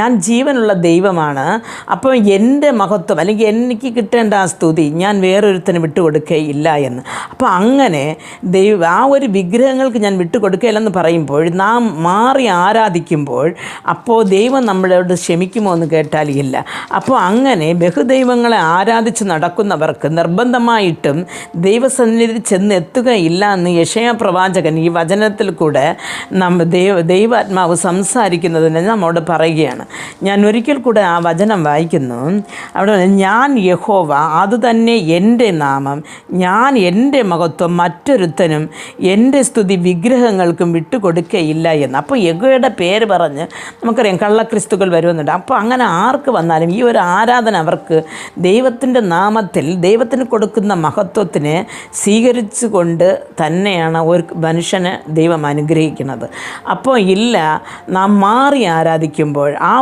ഞാൻ ജീവനുള്ള ദൈവമാണ്. അപ്പോൾ എന്റെ മഹത്വം അല്ലെങ്കിൽ എനിക്ക് കിട്ടേണ്ട ആ സ്തുതി ഞാൻ വേറൊരുത്തിന് വിട്ടുകൊടുക്കുകയില്ല എന്ന്. അപ്പോൾ അങ്ങനെ ദൈവ ആ ഒരു വിഗ്രഹങ്ങൾക്ക് ഞാൻ വിട്ടുകൊടുക്കുകയില്ലെന്ന് പറയുമ്പോൾ നാം മാറി ആരാധിക്കുമ്പോൾ അപ്പോൾ ദൈവം നമ്മളോട് ക്ഷമിക്കുമോ എന്ന് കേട്ടാൽ ഇല്ല. അപ്പോൾ അങ്ങനെ ബഹുദൈവങ്ങളെ ആരാധിച്ച് നടക്കുന്നവർക്ക് നിർബന്ധമായിട്ടും ദൈവസന്നിധി ചെന്ന് എത്തുകയില്ല എന്ന് യശയ പ്രവാചകൻ ഈ വചനത്തിൽ കൂടെ നമ്മ ദൈവ ദൈവാത്മാവ് സംസാരിക്കുന്നതിന് നമ്മോട് പറയുകയാണ്. ഞാൻ ഒരിക്കൽ കൂടെ ആ വചനം വായിക്കുന്നു. അവിടെ ഞാൻ യഹോവ അതുതന്നെ എന്റെ നാമം. ഞാൻ എന്റെ മഹത്വം മറ്റൊരുത്തനും എന്റെ സ്തുതി വിഗ്രഹങ്ങൾക്കും വിട്ടുകൊടുക്കയില്ല എന്ന്. അപ്പോൾ യഹോയുടെ പേര് പറഞ്ഞ് നമുക്കറിയാം കള്ളക്രിസ്തുക്കൾ വരുമെന്നുണ്ട്. അപ്പോൾ അങ്ങനെ ആർക്ക് വന്നാലും ഈ ഒരു ആരാധന അവർക്ക് ദൈവത്തിന്റെ നാമത്തിൽ ദൈവത്തിന് കൊടുക്കുന്ന മഹത്വത്തിനെ സ്വീകരിച്ചുകൊണ്ട് തന്നെയാണ് ഒരു മനുഷ്യന് ദൈവം അനുഗ്രഹിക്കുന്നത്. അപ്പോൾ ഇല്ല നാം മാറി ആരാധിക്കുമ്പോൾ ആ